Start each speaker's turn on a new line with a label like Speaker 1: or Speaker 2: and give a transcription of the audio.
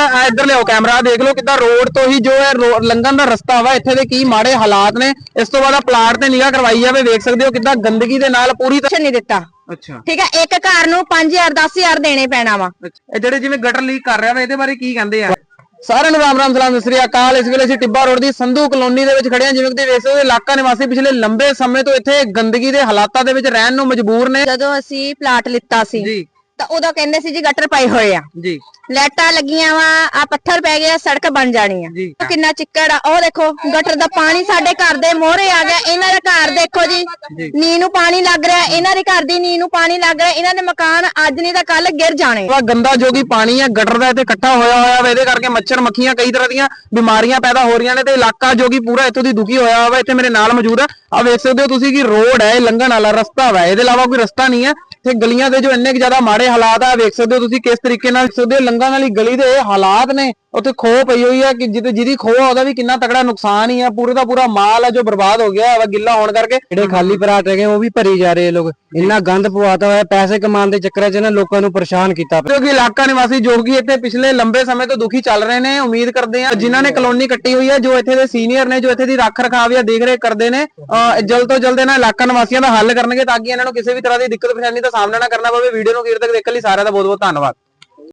Speaker 1: ਨਾਲ ਆਹ ਇੱਧਰ ਲਿਆਓ ਕੈਮਰਾ ਦੇਖ ਲਓ ਕਿੱਦਾਂ ਰੋਡ ਤੋਂ ਹੀ ਜੋ ਹੈ ਲੰਘਣ ਦਾ ਰਸਤਾ ਵਾ ਇੱਥੇ ਦੇ ਕੀ ਮਾੜੇ ਹਾਲਾਤ ਨੇ। ਇਸ ਤੋਂ ਬਾਅਦ ਆ ਪਲਾਟ ਤੇ ਨਿਗਾਹ ਕਰਵਾਈ ਜਾਵੇ ਵੇਖ ਸਕਦੇ ਹੋ ਕਿੱਦਾਂ ਗੰਦਗੀ ਦੇ ਨਾਲ ਪੂਰੀ
Speaker 2: ਕੁਛ ਨਹੀਂ ਦਿੱਤਾ।
Speaker 1: ਅੱਛਾ।
Speaker 2: ਠੀਕ ਹੈ ਇੱਕ ਘਰ ਨੂੰ 5000 10000 ਦੇਣੇ ਪੈਣਾ ਵਾ।
Speaker 1: ਇਹ ਜਿਹੜੇ ਜਿਵੇਂ ਗਟਰ ਲੀਕ ਕਰ ਰਿਹਾ ਵਾ ਇਹਦੇ ਬਾਰੇ ਕੀ ਕਹਿੰਦੇ ਆ? ਸਾਰਿਆਂ ਨੂੰ ਰਾਮ ਰਾਮ ਸਲਾਮ ਸਤਿ ਸ੍ਰੀ ਅਕਾਲ। ਇਸ ਵੇਲੇ ਅਸੀਂ ਟਿੱਬਾ ਰੋਡ ਦੀ ਸੰਧੂ ਕਲੋਨੀ ਦੇ ਵਿੱਚ ਖੜੇ ਹਾਂ ਜਿਵੇਂ ਕਿ ਤੁਸੀਂ ਵੇਖ ਸਕਦੇ ਹੋ ਇਲਾਕਾ ਨਿਵਾਸੀ ਪਿਛਲੇ ਲੰਬੇ ਸਮੇਂ ਤੋਂ ਇੱਥੇ ਗੰਦਗੀ ਦੇ ਹਾਲਾਤਾਂ ਦੇ ਵਿੱਚ ਰਹਿਣ ਨੂੰ ਮਜਬੂਰ ਨੇ।
Speaker 2: ਜਦੋਂ ਅਸੀਂ ਪਲਾਟ ਲਿੱਤਾ ਸੀ
Speaker 1: ਜੀ।
Speaker 2: ਤਾਂ ਉਦੋਂ ਕਹਿੰਦੇ ਸੀ ਜੀ ਗਟਰ ਪਏ ਹੋਏ ਆ।
Speaker 1: ਜੀ।
Speaker 2: ਲਾਈਟਾਂ ਲੱਗੀਆਂ ਵਾ ਆ ਪੱਥਰ ਪੈ ਗਿਆ ਸੜਕ ਬਣ ਜਾਣੀ ਆ।
Speaker 1: ਜੀ।
Speaker 2: ਕਿੰਨਾ ਚਿੱਕੜ ਆ। ਉਹ ਦੇਖੋ ਗਟਰ ਦਾ ਪਾਣੀ ਸਾਡੇ ਘਰ ਦੇ ਮੋਹਰੇ ਆ ਗਿਆ। ਇਹਨਾਂ ਦਾ ਘਰ ਦੇਖੋ ਜੀ ਨੀ ਨੂੰ ਪਾਣੀ ਲੱਗ ਰਿਹਾ। ਇਹਨਾਂ ਦੇ ਘਰ ਦੀ ਨੀ ਨੂੰ ਪਾਣੀ ਲੱਗ ਰਿਹਾ। ਇਹਨਾਂ ਦੇ ਮਕਾਨ ਅੱਜ ਨਹੀਂ ਤਾਂ ਕੱਲ ਗਿਰ ਜਾਣੇ।
Speaker 1: ਵਾ ਗੰਦਾ ਜੋ ਕਿ ਪਾਣੀ ਹੈ ਗਟਰ ਦਾ ਇੱਥੇ ਇਕੱਠਾ ਹੋਇਆ ਹੋਇਆ ਵਾ। ਇਹਦੇ ਕਰਕੇ ਮੱਛਰ ਮੱਖੀਆਂ ਕਈ ਤਰ੍ਹਾਂ ਦੀਆਂ ਬਿਮਾਰੀਆਂ ਪੈਦਾ ਹੋ ਰਹੀਆਂ ਨੇ ਤੇ ਇਲਾਕਾ ਜੋ ਕਿ ਪੂਰਾ ਇੱਥੋਂ ਦੀ ਦੁਖੀ ਹੋਇਆ ਹੋਇਆ ਵਾ। ਇੱਥੇ ਮੇਰੇ ਨਾਲ ਮੌਜੂਦ ਆ। ਆ ਵੇਖ ਸਕਦੇ ਹੋ ਤੁਸੀਂ ਕਿ ਰੋਡ ਹੈ ਇਹ ਲੰਘਣ ਵਾਲਾ ਰਸਤਾ ਵਾ। ਇਹਦੇ ਇਲਾਵਾ ਕੋਈ ਰਸਤਾ ਨਹੀਂ ਹੈ ਤੇ ਗਲੀਆਂ ਦੇ ਜੋ ਇੰਨੇ ਕੁ ਜ਼ਿਆਦਾ ਮਾੜੇ ਹਾਲਾਤ ਆ, ਵੇਖ ਸਕਦੇ ਹੋ ਤੁਸੀਂ ਕਿਸ ਤਰੀਕੇ ਨਾਲ ਦੇਖ ਸਕਦੇ ਹੋ ਲੰਘਣ ਵਾਲੀ ਗਲੀ ਦੇ ਹਾਲਾਤ ਨੇ, ਉੱਥੇ ਖੋਹ ਪਈ ਹੋਈ ਆ ਕਿ ਜਿਹਦੇ ਜਿਹਦੀ ਖੋਹ ਆ, ਉਹਦਾ ਵੀ ਕਿੰਨਾ ਤਕੜਾ ਨੁਕਸਾਨ ਹੀ ਆ, ਪੂਰੇ ਦਾ ਪੂਰਾ ਮਾਲ ਆ ਜੋ ਬਰਬਾਦ ਹੋ ਗਿਆ ਵਾ, ਗਿੱਲਾ ਹੋਣ ਕਰਕੇ।
Speaker 3: ਜਿਹੜੇ ਖਾਲੀ ਪਲਾਟ ਹੈਗੇ, ਉਹ ਵੀ ਭਰੀ ਜਾ ਰਹੇ ਲੋਕ। ਇੰਨਾ ਗੰਦ ਪਵਾਤਾ ਹੋਇਆ, ਪੈਸੇ ਕਮਾਉਣ ਦੇ ਚੱਕਰਾਂ 'ਚ ਇਹਨਾਂ ਲੋਕਾਂ ਨੂੰ ਪਰੇਸ਼ਾਨ ਕੀਤਾ
Speaker 1: ਕਿਉਂਕਿ ਇਲਾਕਾ ਨਿਵਾਸੀ ਜੋ ਕਿ ਇੱਥੇ ਪਿਛਲੇ ਲੰਬੇ ਸਮੇਂ ਤੋਂ ਦੁਖੀ ਚੱਲ ਰਹੇ ਨੇ, ਉਮੀਦ ਕਰਦੇ ਆ। ਜਿਨ੍ਹਾਂ ਨੇ ਕਲੋਨੀ ਕੱਟੀ ਹੋਈ ਹੈ ਜੋ ਇੱਥੇ ਦੇ ਸੀਨੀਅਰ ਨੇ, ਜੋ ਇੱਥੇ ਦੀ ਰੱਖ ਰਖਾਵ ਜਾਂ ਦੇਖ ਰੇਖ ਕਰਦੇ ਨੇ ਜਲਦ ਤੋਂ ਜਲਦ ਇਹਨਾਂ ਇਲਾਕਾ ਨਿਵਾਸੀਆਂ ਦਾ ਹੱਲ ਕਰਨਗੇ ਤਾਂ ਕਿ ਇਹਨਾਂ ਨੂੰ ਕਿਸੇ ਵੀ ਤਰ੍ਹਾਂ ਦੀ ਦਿੱਕਤ ਪਰੇਸ਼ਾਨੀ ਦਾ ਸਾਹਮਣਾ ਨਾ ਕਰਨਾ ਪਵੇ। ਵੀਡੀਓ ਨੂੰ ਅਖੀਰ ਤੱਕ ਦੇਖਣ ਲਈ ਸਾਰਿਆਂ ਦਾ ਬਹੁਤ ਬਹੁਤ ਧੰਨਵਾਦ।